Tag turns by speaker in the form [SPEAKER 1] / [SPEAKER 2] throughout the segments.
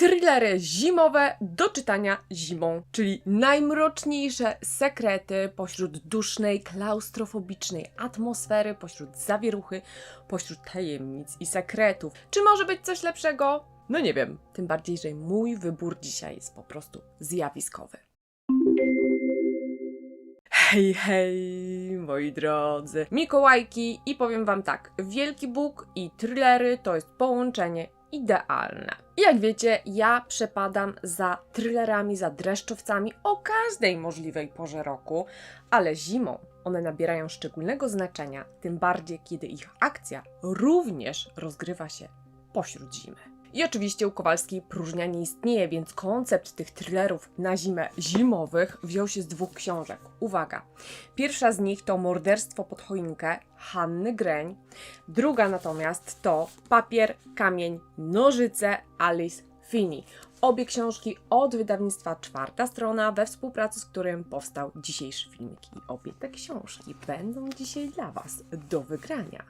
[SPEAKER 1] thrillery zimowe do czytania zimą, czyli najmroczniejsze sekrety pośród dusznej, klaustrofobicznej atmosfery, pośród zawieruchy, pośród tajemnic i sekretów. Czy może być coś lepszego? No nie wiem. Tym bardziej, że mój wybór dzisiaj jest po prostu zjawiskowy. Hej, hej, moi drodzy. Mikołajki i powiem wam tak, Wielki Bóg i thrillery to jest połączenie idealne. Jak wiecie, ja przepadam za thrillerami, za dreszczowcami o każdej możliwej porze roku, ale zimą one nabierają szczególnego znaczenia, tym bardziej kiedy ich akcja również rozgrywa się pośród zimy. I oczywiście u Kowalskiej próżnia nie istnieje, więc koncept tych thrillerów na zimę zimowych wziął się z dwóch książek. Uwaga! Pierwsza z nich to Morderstwo pod choinkę Hanny Greń, druga natomiast to Papier, Kamień, Nożyce Alice Fini. Obie książki od wydawnictwa Czwarta Strona, we współpracy z którym powstał dzisiejszy filmik. I obie te książki będą dzisiaj dla Was do wygrania.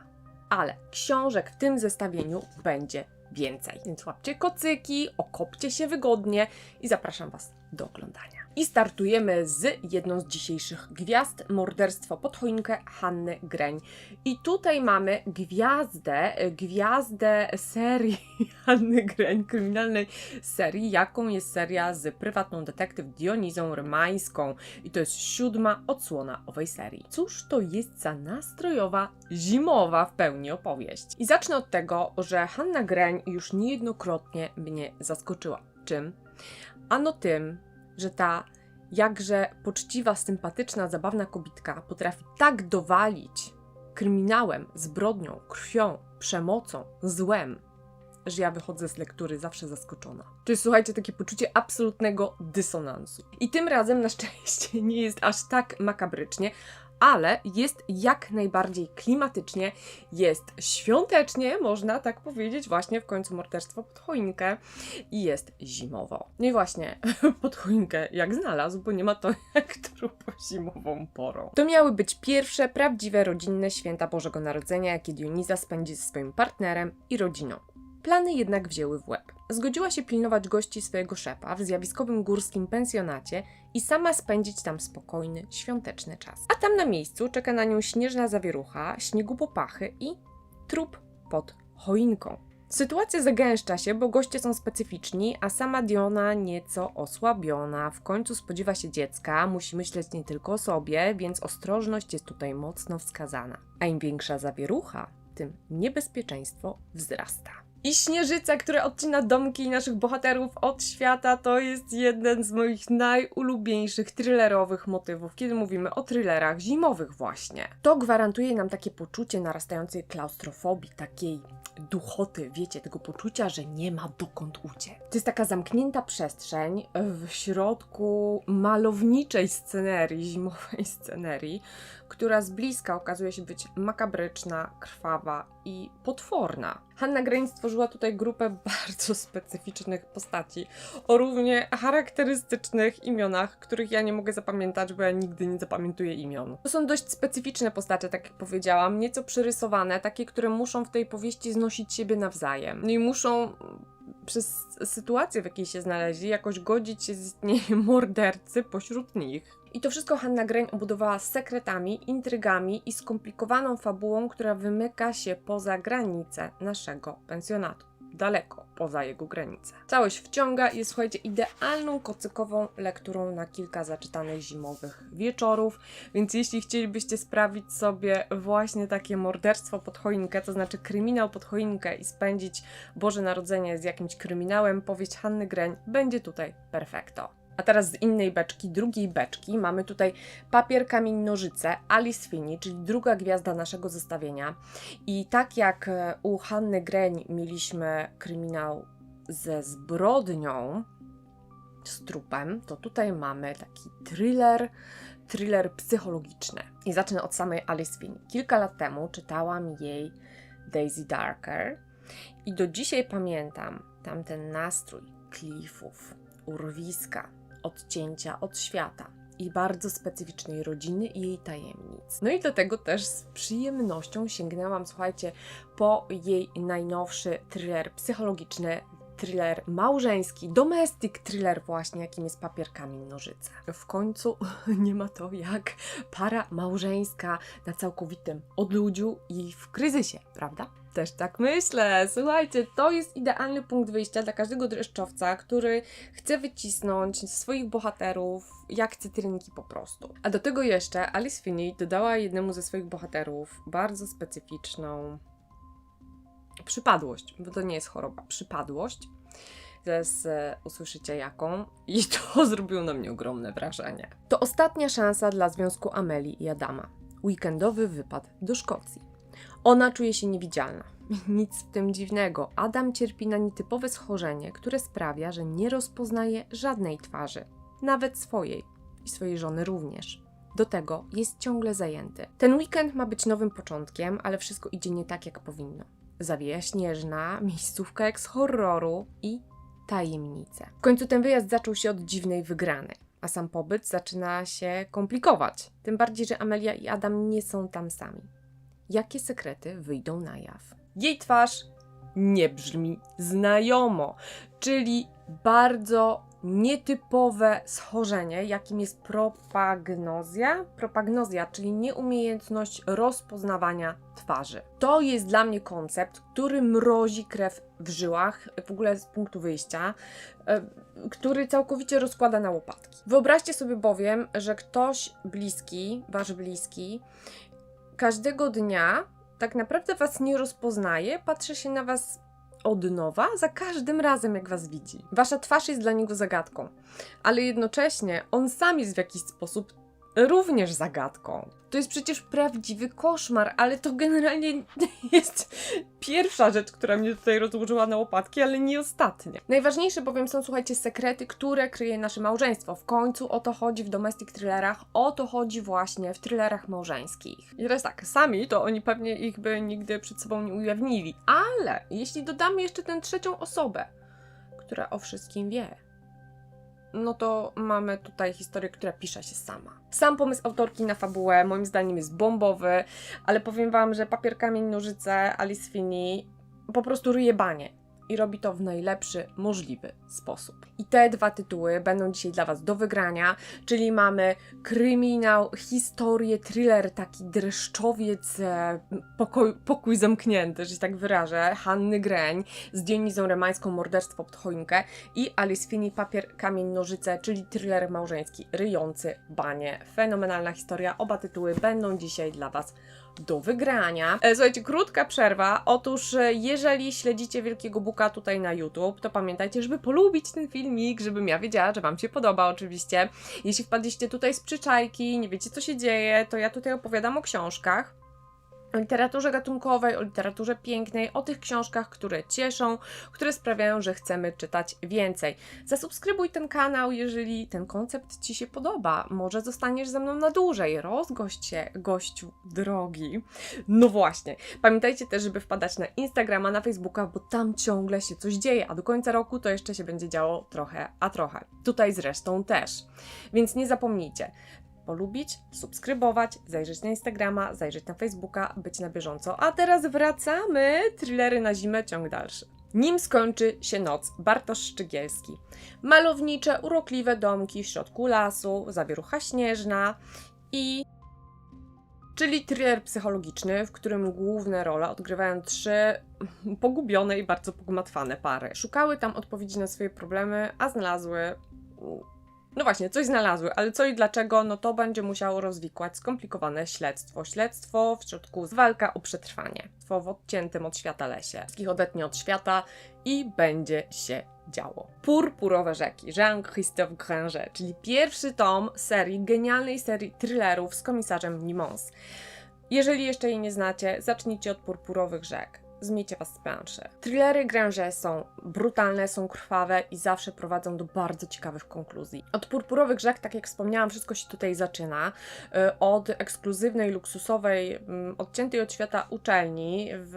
[SPEAKER 1] Ale książek w tym zestawieniu będzie więcej. Więc łapcie kocyki, okopcie się wygodnie i zapraszam Was do oglądania. I startujemy z jedną z dzisiejszych gwiazd, Morderstwo pod choinkę Hanny Greń. I tutaj mamy gwiazdę, gwiazdę serii Hanny Greń, kryminalnej serii, jaką jest seria z prywatną detektyw Dionizą Rymańską. I to jest siódma odsłona owej serii. Cóż to jest za nastrojowa, zimowa w pełni opowieść? I zacznę od tego, że Hanna Greń już niejednokrotnie mnie zaskoczyła. Czym? Ano tym, że ta jakże poczciwa, sympatyczna, zabawna kobitka potrafi tak dowalić kryminałem, zbrodnią, krwią, przemocą, złem, że ja wychodzę z lektury zawsze zaskoczona. Jest, słuchajcie, takie poczucie absolutnego dysonansu. I tym razem na szczęście nie jest aż tak makabrycznie, ale jest jak najbardziej klimatycznie, jest świątecznie, można tak powiedzieć, właśnie w końcu morderstwo pod choinkę i jest zimowo. No i właśnie, pod choinkę jak znalazł, bo nie ma to jak trupo zimową porą. To miały być pierwsze prawdziwe rodzinne święta Bożego Narodzenia, jakie Dioniza spędzi ze swoim partnerem i rodziną. Plany jednak wzięły w łeb. Zgodziła się pilnować gości swojego szefa w zjawiskowym górskim pensjonacie i sama spędzić tam spokojny, świąteczny czas. A tam na miejscu czeka na nią śnieżna zawierucha, śniegu popachy i trup pod choinką. Sytuacja zagęszcza się, bo goście są specyficzni, a sama Diona nieco osłabiona. W końcu spodziewa się dziecka, musi myśleć nie tylko o sobie, więc ostrożność jest tutaj mocno wskazana. A im większa zawierucha, tym niebezpieczeństwo wzrasta. I Śnieżyca, która odcina domki naszych bohaterów od świata, to jest jeden z moich najulubieńszych thrillerowych motywów, kiedy mówimy o thrillerach zimowych właśnie. To gwarantuje nam takie poczucie narastającej klaustrofobii, takiej duchoty, wiecie, tego poczucia, że nie ma dokąd uciec. To jest taka zamknięta przestrzeń w środku malowniczej scenerii, zimowej scenerii, która z bliska okazuje się być makabryczna, krwawa i potworna. Hanna Grain stworzyła tutaj grupę bardzo specyficznych postaci o równie charakterystycznych imionach, których ja nie mogę zapamiętać, bo ja nigdy nie zapamiętuję imion. To są dość specyficzne postacie, tak jak powiedziałam, nieco przyrysowane, takie, które muszą w tej powieści znosić siebie nawzajem. No i muszą przez sytuację, w jakiej się znaleźli, jakoś godzić się z istnieniem mordercy pośród nich. I to wszystko Hanna Greń obudowała sekretami, intrygami i skomplikowaną fabułą, która wymyka się poza granice naszego pensjonatu. Daleko poza jego granice. Całość wciąga i jest, słuchajcie, idealną kocykową lekturą na kilka zaczytanych zimowych wieczorów. Więc jeśli chcielibyście sprawić sobie właśnie takie morderstwo pod choinkę, to znaczy kryminał pod choinkę i spędzić Boże Narodzenie z jakimś kryminałem, powieść Hanny Greń będzie tutaj perfekto. A teraz z innej beczki, drugiej beczki, mamy tutaj papier, kamień, nożyce, Alice Finney, czyli druga gwiazda naszego zestawienia. I tak jak e, u Hanny Greń mieliśmy kryminał ze zbrodnią, z trupem, to tutaj mamy taki thriller, thriller psychologiczny. I zacznę od samej Alice Finney. Kilka lat temu czytałam jej Daisy Darker i do dzisiaj pamiętam tamten nastrój klifów, urwiska, odcięcia od świata i bardzo specyficznej rodziny i jej tajemnic. No i do tego też z przyjemnością sięgnęłam, słuchajcie, po jej najnowszy thriller psychologiczny thriller małżeński, domestic thriller właśnie, jakim jest papier, kamień, nożyce. W końcu nie ma to jak para małżeńska na całkowitym odludziu i w kryzysie, prawda? Też tak myślę. Słuchajcie, to jest idealny punkt wyjścia dla każdego dreszczowca, który chce wycisnąć swoich bohaterów jak cytrynki po prostu. A do tego jeszcze Alice Finney dodała jednemu ze swoich bohaterów bardzo specyficzną przypadłość, bo to nie jest choroba, przypadłość. Zaraz e, usłyszycie jaką i to zrobiło na mnie ogromne wrażenie. To ostatnia szansa dla związku Ameli i Adama. Weekendowy wypad do Szkocji. Ona czuje się niewidzialna. Nic w tym dziwnego. Adam cierpi na nietypowe schorzenie, które sprawia, że nie rozpoznaje żadnej twarzy, nawet swojej i swojej żony również. Do tego jest ciągle zajęty. Ten weekend ma być nowym początkiem, ale wszystko idzie nie tak, jak powinno. Zawieja śnieżna, miejscówka jak z horroru i tajemnice. W końcu ten wyjazd zaczął się od dziwnej wygranej, a sam pobyt zaczyna się komplikować. Tym bardziej, że Amelia i Adam nie są tam sami. Jakie sekrety wyjdą na jaw? Jej twarz nie brzmi znajomo, czyli bardzo nietypowe schorzenie, jakim jest propagnozja. Propagnozja, czyli nieumiejętność rozpoznawania twarzy. To jest dla mnie koncept, który mrozi krew w żyłach, w ogóle z punktu wyjścia, e, który całkowicie rozkłada na łopatki. Wyobraźcie sobie bowiem, że ktoś bliski, wasz bliski, każdego dnia tak naprawdę was nie rozpoznaje, patrzy się na was od nowa za każdym razem, jak was widzi. Wasza twarz jest dla niego zagadką, ale jednocześnie on sam jest w jakiś sposób również zagadką. To jest przecież prawdziwy koszmar, ale to generalnie jest pierwsza rzecz, która mnie tutaj rozłożyła na łopatki, ale nie ostatnia. Najważniejsze bowiem są, słuchajcie, sekrety, które kryje nasze małżeństwo. W końcu o to chodzi w domestic thrillerach, o to chodzi właśnie w thrillerach małżeńskich. I teraz tak, sami to oni pewnie ich by nigdy przed sobą nie ujawnili, ale jeśli dodamy jeszcze tę trzecią osobę, która o wszystkim wie, no to mamy tutaj historię, która pisze się sama. Sam pomysł autorki na fabułę moim zdaniem jest bombowy, ale powiem Wam, że papier, kamień, nożyce Alice Finney po prostu ryje banie i robi to w najlepszy możliwy sposób. I te dwa tytuły będą dzisiaj dla Was do wygrania, czyli mamy kryminał, historię, thriller, taki dreszczowiec, e, pokój, zamknięty, że się tak wyrażę, Hanny Greń z Dionizą Remańską, Morderstwo pod choinkę i Alice Finney, Papier, Kamień, Nożyce, czyli thriller małżeński, ryjący banie. Fenomenalna historia, oba tytuły będą dzisiaj dla Was do wygrania. E, Słuchajcie, krótka przerwa. Otóż, e, jeżeli śledzicie Wielkiego Buka tutaj na YouTube, to pamiętajcie, żeby polubić ten filmik, żebym ja wiedziała, że Wam się podoba oczywiście. Jeśli wpadliście tutaj z przyczajki, nie wiecie co się dzieje, to ja tutaj opowiadam o książkach. O literaturze gatunkowej, o literaturze pięknej, o tych książkach, które cieszą, które sprawiają, że chcemy czytać więcej. Zasubskrybuj ten kanał, jeżeli ten koncept Ci się podoba. Może zostaniesz ze mną na dłużej. Rozgość się, gościu drogi. No właśnie. Pamiętajcie też, żeby wpadać na Instagrama, na Facebooka, bo tam ciągle się coś dzieje, a do końca roku to jeszcze się będzie działo trochę, a trochę. Tutaj zresztą też. Więc nie zapomnijcie polubić, subskrybować, zajrzeć na Instagrama, zajrzeć na Facebooka, być na bieżąco. A teraz wracamy! Thrillery na zimę, ciąg dalszy. Nim skończy się noc, Bartosz Szczygielski. Malownicze, urokliwe domki w środku lasu, zawierucha śnieżna i... Czyli thriller psychologiczny, w którym główne role odgrywają trzy pogubione i bardzo pogmatwane pary. Szukały tam odpowiedzi na swoje problemy, a znalazły no właśnie, coś znalazły, ale co i dlaczego, no to będzie musiało rozwikłać skomplikowane śledztwo. Śledztwo, w środku walka o przetrwanie. W odciętym od świata lesie. Wszystkich odetnie od świata i będzie się działo. Purpurowe rzeki, Jean-Christophe Granger, czyli pierwszy tom serii, genialnej serii thrillerów z komisarzem Nimons. Jeżeli jeszcze jej nie znacie, zacznijcie od Purpurowych Rzek zmiecie was z planszy. Thrillery Granger są brutalne, są krwawe i zawsze prowadzą do bardzo ciekawych konkluzji. Od purpurowych rzek, tak jak wspomniałam, wszystko się tutaj zaczyna. Y, Od ekskluzywnej, luksusowej, mm, odciętej od świata uczelni w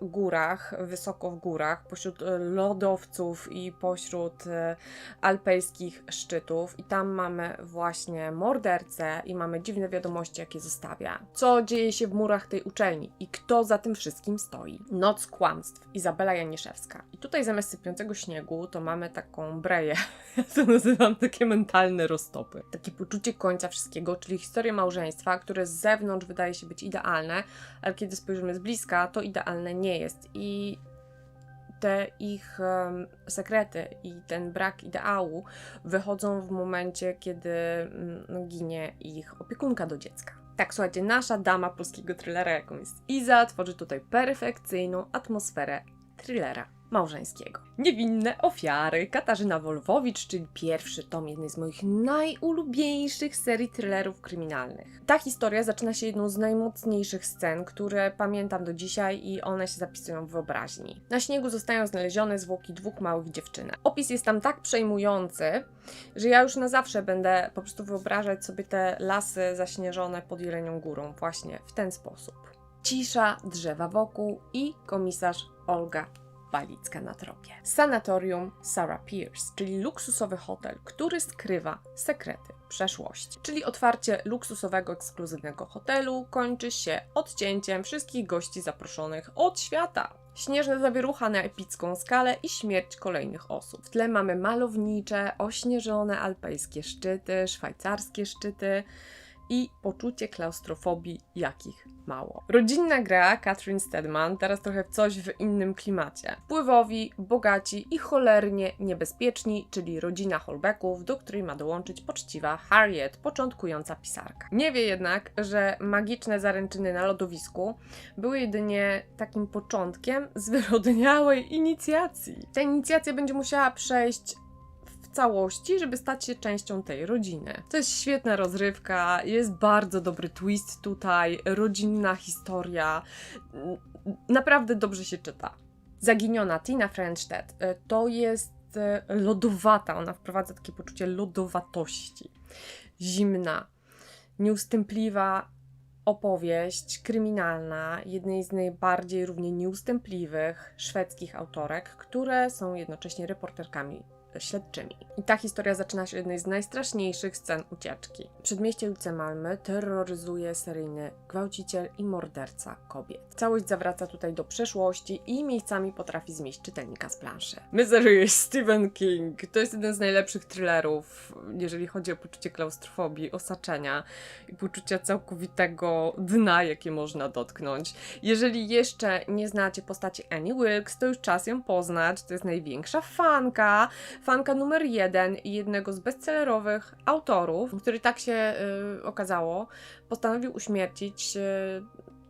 [SPEAKER 1] górach, wysoko w górach, pośród y, lodowców i pośród y, alpejskich szczytów. I tam mamy właśnie mordercę i mamy dziwne wiadomości, jakie zostawia. Co dzieje się w murach tej uczelni i kto za tym wszystkim stoi. Noc kłamstw, Izabela Janiszewska. I tutaj zamiast sypiącego śniegu to mamy taką breję, ja to nazywam takie mentalne roztopy. Takie poczucie końca wszystkiego, czyli historię małżeństwa, które z zewnątrz wydaje się być idealne, ale kiedy spojrzymy z bliska, to idealne nie jest. I te ich em, sekrety i ten brak ideału wychodzą w momencie, kiedy mm, ginie ich opiekunka do dziecka. Tak, słuchajcie, nasza dama polskiego thrillera, jaką jest Iza, tworzy tutaj perfekcyjną atmosferę thrillera małżeńskiego. Niewinne ofiary. Katarzyna Wolwowicz, czyli pierwszy tom jednej z moich najulubieńszych serii thrillerów kryminalnych. Ta historia zaczyna się jedną z najmocniejszych scen, które pamiętam do dzisiaj i one się zapisują w wyobraźni. Na śniegu zostają znalezione zwłoki dwóch małych dziewczynek. Opis jest tam tak przejmujący, że ja już na zawsze będę po prostu wyobrażać sobie te lasy zaśnieżone pod Jelenią Górą właśnie w ten sposób. Cisza, drzewa wokół i komisarz Olga Balicka na tropie. Sanatorium Sarah Pierce, czyli luksusowy hotel, który skrywa sekrety przeszłości. Czyli otwarcie luksusowego, ekskluzywnego hotelu kończy się odcięciem wszystkich gości zaproszonych od świata. Śnieżna zawierucha na epicką skalę i śmierć kolejnych osób. W tle mamy malownicze, ośnieżone alpejskie szczyty, szwajcarskie szczyty i poczucie klaustrofobii jakich mało. Rodzinna gra Catherine Stedman teraz trochę coś w innym klimacie. Wpływowi, bogaci i cholernie niebezpieczni, czyli rodzina Holbecków, do której ma dołączyć poczciwa Harriet, początkująca pisarka. Nie wie jednak, że magiczne zaręczyny na lodowisku były jedynie takim początkiem zwyrodniałej inicjacji. Ta inicjacja będzie musiała przejść w całości, żeby stać się częścią tej rodziny. To jest świetna rozrywka, jest bardzo dobry twist tutaj, rodzinna historia. Naprawdę dobrze się czyta. Zaginiona Tina Frenstedt y, to jest y, lodowata, ona wprowadza takie poczucie lodowatości. Zimna, nieustępliwa opowieść kryminalna jednej z najbardziej równie nieustępliwych szwedzkich autorek, które są jednocześnie reporterkami śledczymi. I ta historia zaczyna się od jednej z najstraszniejszych scen ucieczki. Przedmieście ulicy Malmy terroryzuje seryjny gwałciciel i morderca kobiet. Całość zawraca tutaj do przeszłości i miejscami potrafi zmieść czytelnika z planszy. Misery Stephen King. To jest jeden z najlepszych thrillerów, jeżeli chodzi o poczucie klaustrofobii, osaczenia i poczucia całkowitego dna, jakie można dotknąć. Jeżeli jeszcze nie znacie postaci Annie Wilkes, to już czas ją poznać. To jest największa fanka, fanka numer jeden i jednego z bestsellerowych autorów, który tak się y, okazało, postanowił uśmiercić y,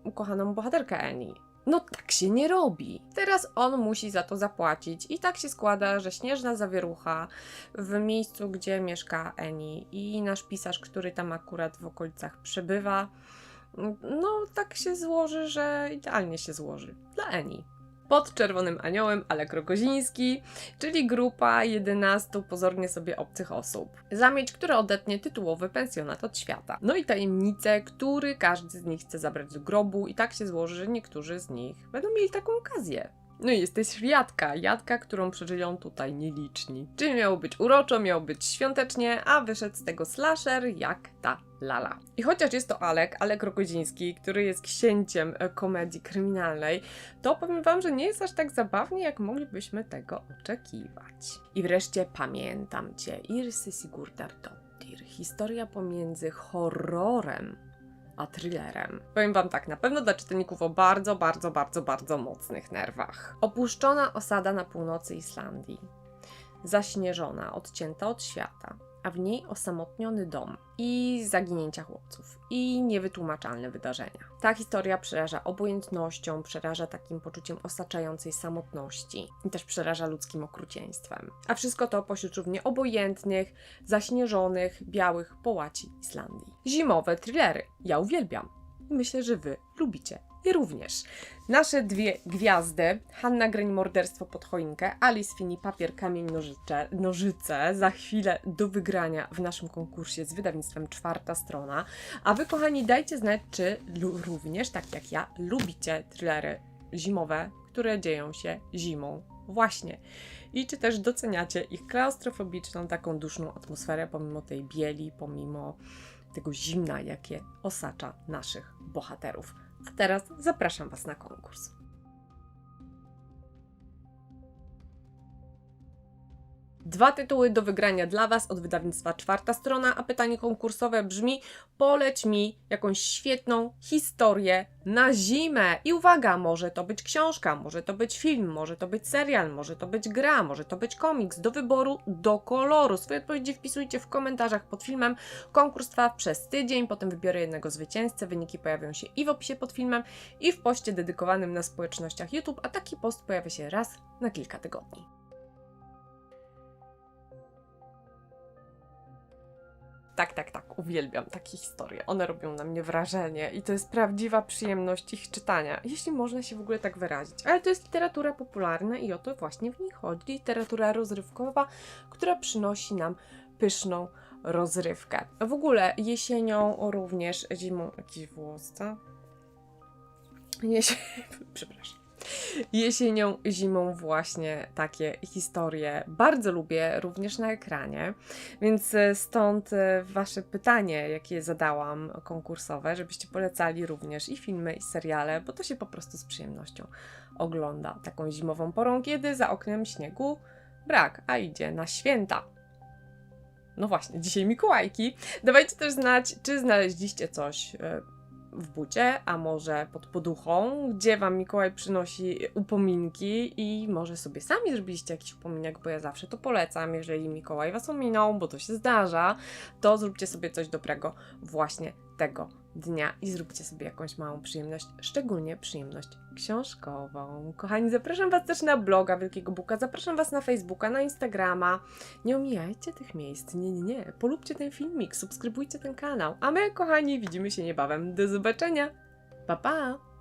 [SPEAKER 1] ukochaną bohaterkę Annie. No tak się nie robi. Teraz on musi za to zapłacić. I tak się składa, że śnieżna zawierucha w miejscu, gdzie mieszka Annie i nasz pisarz, który tam akurat w okolicach przebywa, no tak się złoży, że idealnie się złoży dla Annie. Pod Czerwonym Aniołem Alek Rogoziński, czyli grupa 11 pozornie sobie obcych osób. Zamieć, która odetnie tytułowy pensjonat od świata. No i tajemnice, który każdy z nich chce zabrać do grobu i tak się złoży, że niektórzy z nich będą mieli taką okazję. No i jest też Jadka, Jadka, którą przeżyją tutaj nieliczni. Czyli miało być uroczo, miało być świątecznie, a wyszedł z tego slasher jak ta lala. I chociaż jest to Alek, Alek Rogodziński, który jest księciem e, komedii kryminalnej, to powiem wam, że nie jest aż tak zabawnie, jak moglibyśmy tego oczekiwać. I wreszcie pamiętam cię, Irsy Sigurdardottir. Historia pomiędzy horrorem a thrillerem. Powiem wam tak, na pewno dla czytelników o bardzo, bardzo, bardzo, bardzo mocnych nerwach. Opuszczona osada na północy Islandii. Zaśnieżona, odcięta od świata, a w niej osamotniony dom i zaginięcia chłopców i niewytłumaczalne wydarzenia. Ta historia przeraża obojętnością, przeraża takim poczuciem osaczającej samotności i też przeraża ludzkim okrucieństwem. A wszystko to pośród równie obojętnych, zaśnieżonych, białych połaci Islandii. Zimowe thrillery. Ja uwielbiam. Myślę, że wy lubicie je również. Nasze dwie gwiazdy, Hanna Greń Morderstwo pod choinkę, Alice Fini Papier, Kamień, nożyce, nożyce, za chwilę do wygrania w naszym konkursie z wydawnictwem Czwarta Strona. A wy, kochani, dajcie znać, czy również, tak jak ja, lubicie thrillery zimowe, które dzieją się zimą. Właśnie. I czy też doceniacie ich klaustrofobiczną, taką duszną atmosferę, pomimo tej bieli, pomimo tego zimna, jakie osacza naszych bohaterów. A teraz zapraszam Was na konkurs. Dwa tytuły do wygrania dla Was od wydawnictwa Czwarta Strona, a pytanie konkursowe brzmi: poleć mi jakąś świetną historię na zimę. I uwaga, może to być książka, może to być film, może to być serial, może to być gra, może to być komiks. Do wyboru, do koloru. Swoje odpowiedzi wpisujcie w komentarzach pod filmem. Konkurs trwa przez tydzień, potem wybiorę jednego zwycięzcę. Wyniki pojawią się i w opisie pod filmem, i w poście dedykowanym na społecznościach YouTube, a taki post pojawia się raz na kilka tygodni. Tak, tak, tak, uwielbiam takie historie. One robią na mnie wrażenie i to jest prawdziwa przyjemność ich czytania, jeśli można się w ogóle tak wyrazić. Ale to jest literatura popularna i o to właśnie w niej chodzi. Literatura rozrywkowa, która przynosi nam pyszną rozrywkę. W ogóle jesienią również, zimą, jakiś włos, co? Jesie... Przepraszam. Jesienią, zimą właśnie takie historie bardzo lubię również na ekranie, więc e, stąd e, wasze pytanie, jakie zadałam konkursowe, żebyście polecali również i filmy, i seriale, bo to się po prostu z przyjemnością ogląda taką zimową porą, kiedy za oknem śniegu brak, a idzie na święta. No właśnie, dzisiaj Mikołajki. Dawajcie też znać, czy znaleźliście coś e, w bucie, a może pod poduchą, gdzie Wam Mikołaj przynosi upominki i może sobie sami zrobiliście jakiś upominek, bo ja zawsze to polecam, jeżeli Mikołaj Was ominął, bo to się zdarza, to zróbcie sobie coś dobrego właśnie tego dnia i zróbcie sobie jakąś małą przyjemność, szczególnie przyjemność książkową. Kochani, zapraszam Was też na bloga Wielkiego Buka, zapraszam Was na Facebooka, na Instagrama. Nie omijajcie tych miejsc, nie, nie, nie. Polubcie ten filmik, subskrybujcie ten kanał. A my, kochani, widzimy się niebawem. Do zobaczenia. Pa, pa!